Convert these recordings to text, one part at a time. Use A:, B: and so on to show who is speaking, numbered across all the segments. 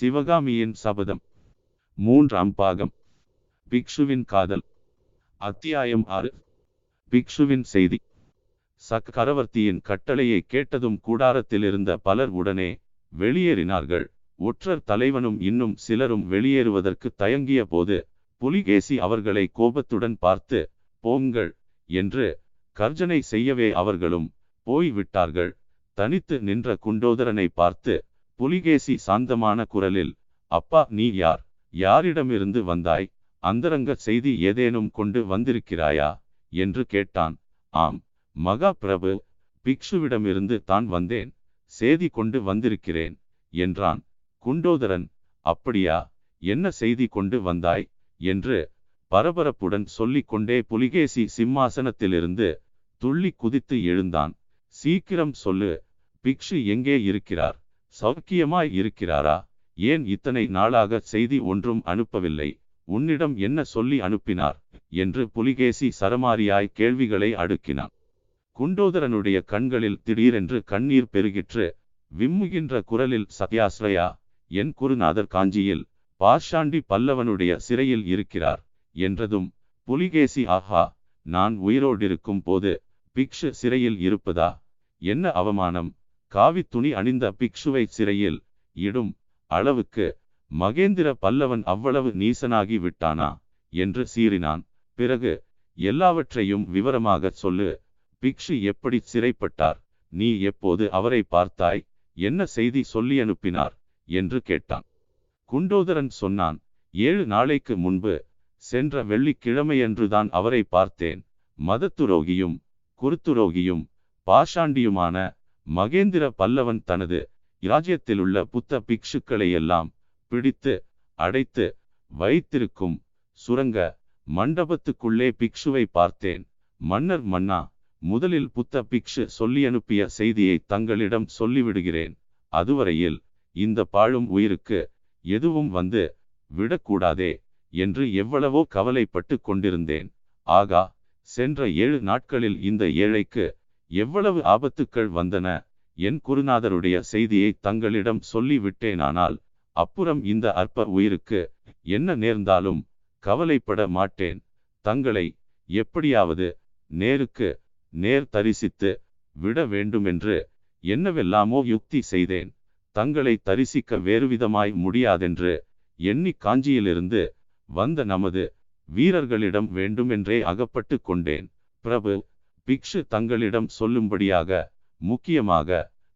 A: சிவகாமியின் சபதம். மூன்றாம் பாகம். பிக்ஷுவின் காதல். அத்தியாயம் ஆறு. பிக்ஷுவின் செய்தி. சக்கரவர்த்தியின் கட்டளையை கேட்டதும் கூடாரத்தில் இருந்த பலர் உடனே வெளியேறினார்கள். ஒற்றர் தலைவனும் இன்னும் சிலரும் வெளியேறுவதற்கு தயங்கிய போது புலிகேசி அவர்களை கோபத்துடன் பார்த்து போங்கள் என்று கர்ஜனை செய்யவே அவர்களும் போய்விட்டார்கள். தனித்து நின்ற குண்டோதரனை பார்த்து புலிகேசி சாந்தமான குரலில் அப்பா நீ யார்? யாரிடமிருந்து வந்தாய்? அந்தரங்க செய்தி ஏதேனும் கொண்டு வந்திருக்கிறாயா? என்று கேட்டான். ஆம் மகா பிரபு பிக்ஷுவிடமிருந்து தான் வந்தேன். செய்தி கொண்டு வந்திருக்கிறேன் என்றான். குண்டோதரன் அப்படியா? என்ன செய்தி கொண்டு வந்தாய்? என்று பரபரப்புடன் சொல்லிக் கொண்டே புலிகேசி சிம்மாசனத்திலிருந்து துள்ளி குதித்து எழுந்தான். சீக்கிரம் சொல்லு பிக்ஷு எங்கே இருக்கிறார்? சௌக்கியமாய் இருக்கிறாரா? ஏன் இத்தனை நாளாக செய்தி ஒன்றும் அனுப்பவில்லை? உன்னிடம் என்ன சொல்லி அனுப்பினார்? என்று புலிகேசி சரமாரியாய் கேள்விகளை அடுக்கினான். குண்டோதரனுடைய கண்களில் திடீரென்று கண்ணீர் பெருகிற்று விம்முகின்ற குரலில் சத்யாஸ்ரயா என் குருநாதர் காஞ்சியில் பாஷாண்டி பல்லவனுடைய சிறையில் இருக்கிறார் என்றதும் புலிகேசி ஆஹா நான் உயிரோடிருக்கும் போது பிக்ஷு சிறையில் இருப்பதா? என்ன அவமானம்? காவித்துணி அணிந்த பிக்ஷுவை சிறையில் இடும் அளவுக்கு மகேந்திர பல்லவன் அவ்வளவு நீசனாகி விட்டானா என்று சீறினான். பிறகு எல்லாவற்றையும் விவரமாக சொல்லு. பிக்ஷு எப்படி சிறைப்பட்டார்? நீ எப்போது அவரை பார்த்தாய்? என்ன செய்தி சொல்லி அனுப்பினார்? என்று கேட்டான். குண்டோதரன் சொன்னான் ஏழு நாளைக்கு முன்பு சென்ற வெள்ளிக்கிழமையன்றுதான் அவரை பார்த்தேன். மதத்துரோகியும் குருத்துரோகியும் பாஷாண்டியுமான மகேந்திர பல்லவன் தனது இராஜ்யத்திலுள்ள புத்த பிக்ஷுக்களையெல்லாம் பிடித்து அடைத்து வைத்திருக்கும் சுரங்க மண்டபத்துக்குள்ளே பிக்ஷுவை பார்த்தேன். மன்னர் மன்னா முதலில் புத்த பிக்ஷு சொல்லி அனுப்பிய செய்தியை தங்களிடம் சொல்லிவிடுகிறேன். அதுவரையில் இந்த பாழும் உயிருக்கு எதுவும் வந்து விடக்கூடாதே என்று எவ்வளவோ கவலைப்பட்டு கொண்டிருந்தேன். ஆகா சென்ற ஏழு நாட்களில் இந்த ஏழைக்கு எவ்வளவு ஆபத்துக்கள் வந்தன? என் குருநாதருடைய செய்தியை தங்களிடம் சொல்லிவிட்டேனானால் அப்புறம் இந்த அற்ப உயிருக்கு என்ன நேர்ந்தாலும் கவலைப்பட மாட்டேன். தங்களை எப்படியாவது நேருக்கு நேர் தரிசித்து விட வேண்டுமென்று என்னவெல்லாமோ யுக்தி செய்தேன். தங்களை தரிசிக்க வேறுவிதமாய் முடியாதென்று எண்ணி காஞ்சியிலிருந்து வந்த நமது வீரர்களிடம் வேண்டுமென்றே அகப்பட்டு கொண்டேன். பிரபு பிக்ஷு தங்களிடம் சொல்லும்படியாக முக்கியமாக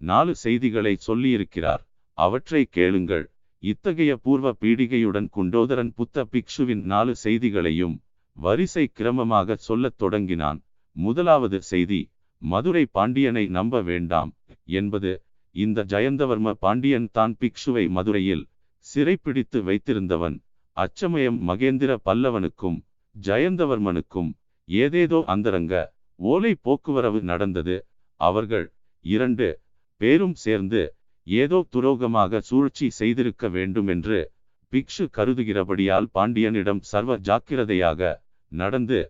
A: நாலு செய்திகளை சொல்லியிருக்கிறார். அவற்றை கேளுங்கள். இத்தகைய பூர்வ பீடிகையுடன் குண்டோதரன் புத்த பிக்ஷுவின் நாலு செய்திகளையும் வரிசை கிரமமாக சொல்லத் தொடங்கினான். முதலாவது செய்தி மதுரை பாண்டியனை நம்ப வேண்டாம் என்பது. இந்த ஜயந்தவர்ம பாண்டியன் தான் பிக்ஷுவை மதுரையில் சிறைப்பிடித்து வைத்திருந்தவன். அச்சமயம் மகேந்திர பல்லவனுக்கும் ஜயந்தவர்மனுக்கும் ஏதேதோ அந்தரங்க ஓலை போக்குவரவு நடந்தது. அவர்கள் இரண்டு பேரும் சேர்ந்து ஏதோ துரோகமாக சூழ்ச்சி செய்திருக்க வேண்டும் என்று பிக்ஷு கருதுகிறபடியால் பாண்டியனிடம் சர்வ ஜாக்கிரதையாக நடந்து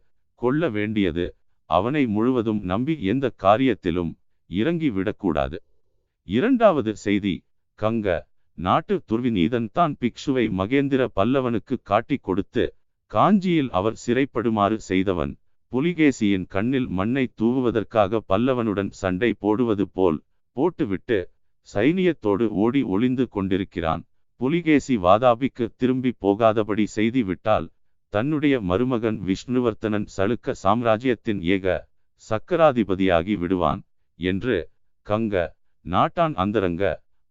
A: கொள்ள வேண்டியது. அவனை முழுவதும் நம்பி எந்த காரியத்திலும் இறங்கி விடக்கூடாது. இரண்டாவது செய்தி கங்க நாட்டு துர்விநீதன் தான் பிக்ஷுவை மகேந்திர பல்லவனுக்கு காட்டிக் கொடுத்து காஞ்சியில் அவர் சிறைப்படுமாறு செய்தவன். புலிகேசியின் கண்ணில் மண்ணை தூவுவதற்காக பல்லவனுடன் சண்டை போடுவது போல் போட்டுவிட்டு சைனியத்தோடு ஓடி ஒளிந்து கொண்டிருக்கிறான். புலிகேசி வாதாபிக்கு திரும்பி போகாதபடி செய்தி விட்டால் தன்னுடைய மருமகன் விஷ்ணுவர்த்தனன் சளுக்க சாம்ராஜ்யத்தின் ஏக சக்கராதிபதியாகி விடுவான் என்று கங்க நாட்டான் அந்தரங்க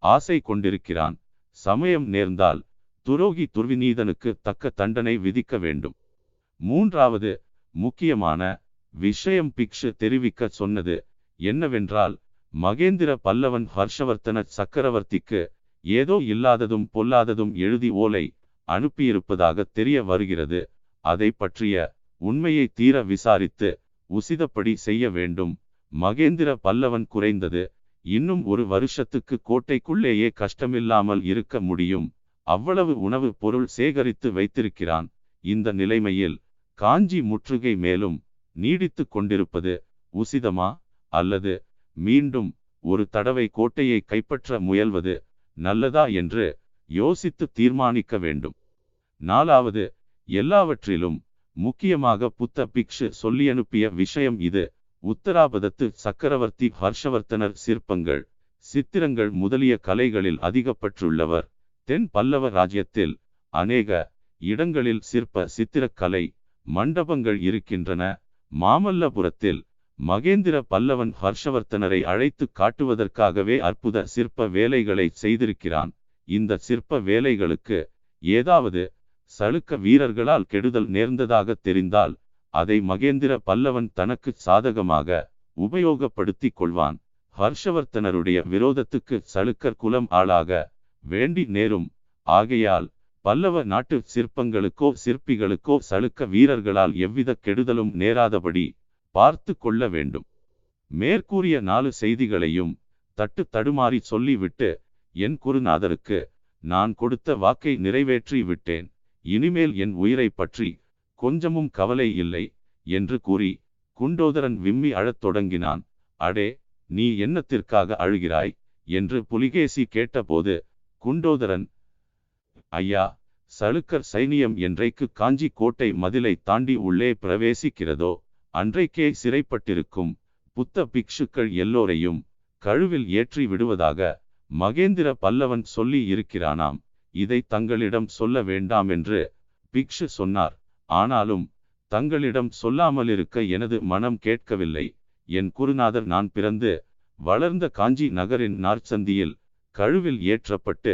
A: ஆசை கொண்டிருக்கிறான். சமயம் நேர்ந்தால் துரோகி துர்விநீதனுக்கு தக்க தண்டனை விதிக்க வேண்டும். மூன்றாவது முக்கியமான விஷயம் பிக்ஷு தெரிவிக்க சொன்னது என்னவென்றால் மகேந்திர பல்லவன் ஹர்ஷவர்த்தன சக்கரவர்த்திக்கு ஏதோ இல்லாததும் பொல்லாததும் எழுதி ஓலை அனுப்பியிருப்பதாக தெரிய வருகிறது. அதை பற்றிய உண்மையை தீர விசாரித்து உசிதப்படி செய்ய வேண்டும். மகேந்திர பல்லவன் குறைந்தது இன்னும் ஒரு வருஷத்துக்கு கோட்டைக்குள்ளேயே கஷ்டமில்லாமல் இருக்க முடியும். அவ்வளவு உணவு பொருள் சேகரித்து வைத்திருக்கிறான். இந்த நிலைமையில் காஞ்சி முற்றுகை மேலும் நீடித்து கொண்டிருப்பது உசிதமா? அல்லது மீண்டும் ஒரு தடவை கோட்டையை கைப்பற்ற முயல்வது நல்லதா என்று யோசித்து தீர்மானிக்க வேண்டும். நாலாவது எல்லாவற்றிலும் முக்கியமாக புத்த பிக்ஷு சொல்லியனுப்பிய விஷயம் இது. உத்தராபதத்து சக்கரவர்த்தி ஹர்ஷவர்த்தனர் சிற்பங்கள் சித்திரங்கள் முதலிய கலைகளில் அதிகப்பற்றுள்ளவர். தென் பல்லவ ராஜ்யத்தில் அநேக இடங்களில் சிற்ப சித்திரக்கலை மண்டபங்கள் இருக்கின்றன. மாமல்லபுரத்தில் மகேந்திர பல்லவன் ஹர்ஷவர்த்தனரை அழைத்து காட்டுவதற்காகவே அற்புத சிற்ப வேலைகளை செய்திருக்கிறான். இந்த சிற்ப வேலைகளுக்கு ஏதாவது சளுக்க வீரர்களால் கெடுதல் நேர்ந்ததாக தெரிந்தால் அதை மகேந்திர பல்லவன் தனக்கு சாதகமாக உபயோகப்படுத்திக் கொள்வான். ஹர்ஷவர்த்தனருடைய விரோதத்துக்கு சளுக்கர் குலம் ஆளாக வேண்டி நேரும். ஆகையால் பல்லவ நாட்டு சிற்பங்களுக்கோ சிற்பிகளுக்கோ சலுக்க வீரர்களால் எவ்வித கெடுதலும் நேராதபடி பார்த்து கொள்ள வேண்டும். மேற்கூறிய நாலு செய்திகளையும் தட்டு தடுமாறி சொல்லிவிட்டு என் குருநாதருக்கு நான் கொடுத்த வாக்கை நிறைவேற்றி விட்டேன். இனிமேல் என் உயிரை பற்றி கொஞ்சமும் கவலை இல்லை என்று கூறி குண்டோதரன் விம்மி அழத் தொடங்கினான். அடே நீ என்னத்திற்காக அழுகிறாய்? என்று புலிகேசி கேட்டபோது குண்டோதரன் ஐயா சளுக்கர் சைனியம் என்றைக்கு காஞ்சி கோட்டை மதிலை தாண்டி உள்ளே பிரவேசிக்கிறதோ அன்றைக்கே சிறைப்பட்டிருக்கும் புத்த பிக்ஷுக்கள் எல்லோரையும் கழுவில் ஏற்றி விடுவதாக மகேந்திர பல்லவன் சொல்லி இருக்கிறானாம். இதை தங்களிடம் சொல்ல வேண்டாம் என்று பிக்ஷு சொன்னார். ஆனாலும் தங்களிடம் சொல்லாமலிருக்க எனது மனம் கேட்கவில்லை. என் குருநாதர் நான் பிறந்து வளர்ந்த காஞ்சி நகரின் நார்ச்சந்தியில் கழுவில் ஏற்றப்பட்டு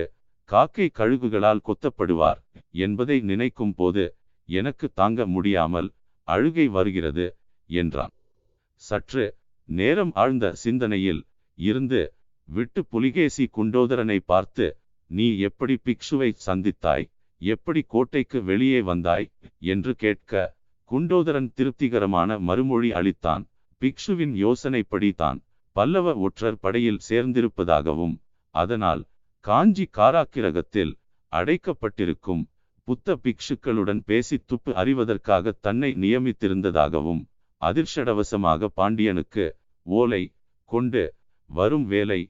A: காக்கை கழுகுகளால் கொத்தப்படுவார் என்பதை நினைக்கும் போது எனக்கு தாங்க முடியாமல் அழுகை வருகிறது என்றான். சற்று நேரம் ஆழ்ந்த சிந்தனையில் இருந்து விட்டு புலிகேசி குண்டோதரனை பார்த்து நீ எப்படி பிக்ஷுவை சந்தித்தாய்? எப்படி கோட்டைக்கு வெளியே வந்தாய்? என்று கேட்க குண்டோதரன் திருப்திகரமான மறுமொழி அளித்தான். பிக்ஷுவின் யோசனைப்படி தான் பல்லவ ஒற்றர் படையில் சேர்ந்திருப்பதாகவும் அதனால் காஞ்சி காராக்கிரகத்தில் அடைக்கப்பட்டிருக்கும் புத்த பிக்ஷுக்களுடன் பேசி துப்பு அறிவதற்காக தன்னை நியமித்திருந்ததாகவும் அதிர்ஷடவசமாக பாண்டியனுக்கு ஓலை கொண்டு வரும் வேலை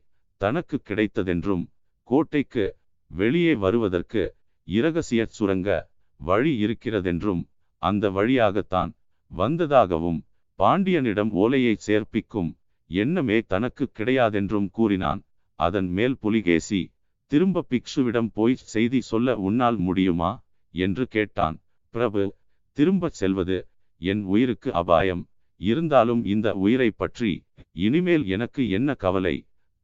A: தனக்கு கிடைத்ததென்றும் கோட்டைக்கு வெளியே வருவதற்கு இரகசிய சுரங்க வழி இருக்கிறதென்றும் அந்த வழியாகத்தான் வந்ததாகவும் பாண்டியனிடம் ஓலையை சேர்ப்பிக்கும் எண்ணமே தனக்கு கிடையாதென்றும் கூறினான். அதன் மேல் புலிகேசி திரும்ப பிக்ஷுவிடம் போய் செய்தி சொல்ல உன்னால் முடியுமா? என்று கேட்டான். பிரபு திரும்பச் செல்வது என் உயிருக்கு அபாயம். இருந்தாலும் இந்த உயிரை பற்றி இனிமேல் எனக்கு என்ன கவலை?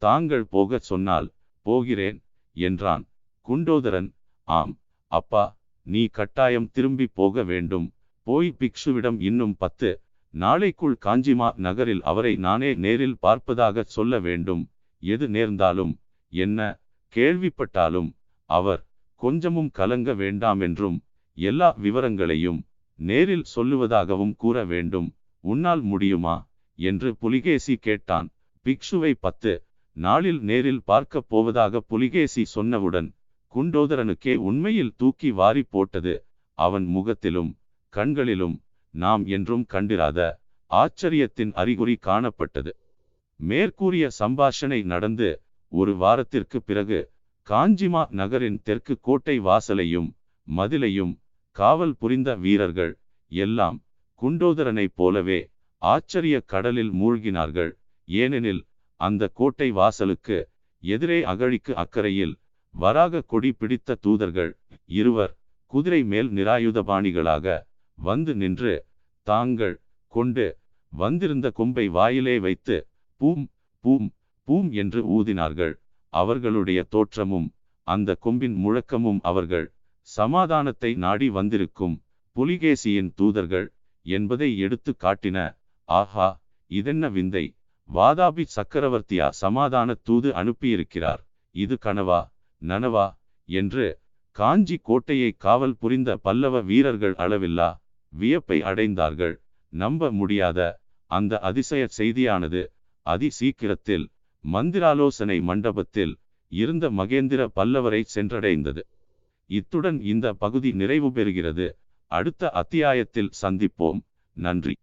A: தாங்கள் போகச் சொன்னால் போகிறேன் என்றான். குண்டோதரன் ஆம் அப்பா நீ கட்டாயம் திரும்பி போக வேண்டும். போய் பிக்ஷுவிடம் இன்னும் பத்து. நாளைக்குள் காஞ்சிமா நகரில் அவரை நானே நேரில் பார்ப்பதாக சொல்ல வேண்டும். எது நேர்ந்தாலும் என்ன? கேள்விப்பட்டாலும் அவர் கொஞ்சமும் கலங்க வேண்டாம் என்றும் எல்லா விவரங்களையும் நேரில் சொல்லுவதாகவும் கூற வேண்டும். உன்னால் முடியுமா? என்று புலிகேசி கேட்டான். பிக்ஷுவை பத்து நாளில் நேரில் பார்க்கப் போவதாக புலிகேசி சொன்னவுடன் குண்டோதரனுக்கே உண்மையில் தூக்கி வாரி போட்டது. அவன் முகத்திலும் கண்களிலும் நாம் என்றும் கண்டிராத ஆச்சரியத்தின் அறிகுறி காணப்பட்டது. மேற்கூறிய சம்பாஷணை நடந்து ஒரு வாரத்திற்கு பிறகு காஞ்சிமா நகரின் தெற்கு கோட்டை வாசலையும் மதிலையும் காவல் புரிந்த வீரர்கள் எல்லாம் குண்டோதரனைப் போலவே ஆச்சரிய கடலில் மூழ்கினார்கள். ஏனெனில் அந்த கோட்டை வாசலுக்கு எதிரே அகழிக்கு அக்கறையில் வராக கொடி பிடித்த தூதர்கள் இருவர் குதிரை மேல் நிராயுதபாணிகளாக வந்து நின்று தாங்கள் கொண்டு வந்திருந்த கொம்பை வாயிலே வைத்து பூம் பூம் பூம் என்று ஊதினார்கள். அவர்களுடைய தோற்றமும் அந்த கொம்பின் முழக்கமும் அவர்கள் சமாதானத்தை நாடி வந்திருக்கும் புலிகேசியின் தூதர்கள் என்பதை எடுத்து காட்டின ஆஹா இதென்ன விந்தை. வாதாபி சக்கரவர்த்தியா சமாதான தூது அனுப்பியிருக்கிறார். இது கனவா நனவா என்று காஞ்சி கோட்டையை காவல் புரிந்த பல்லவ வீரர்கள் அளவில்லா வியப்பை அடைந்தார்கள். நம்ப முடியாத அந்த அதிசய செய்தியானது அதி சீக்கிரத்தில் மந்திராலோசனை மண்டபத்தில் இருந்த மகேந்திர பல்லவரை சென்றடைந்தது. இத்துடன் இந்த பகுதி நிறைவு பெறுகிறது. அடுத்த அத்தியாயத்தில் சந்திப்போம். நன்றி.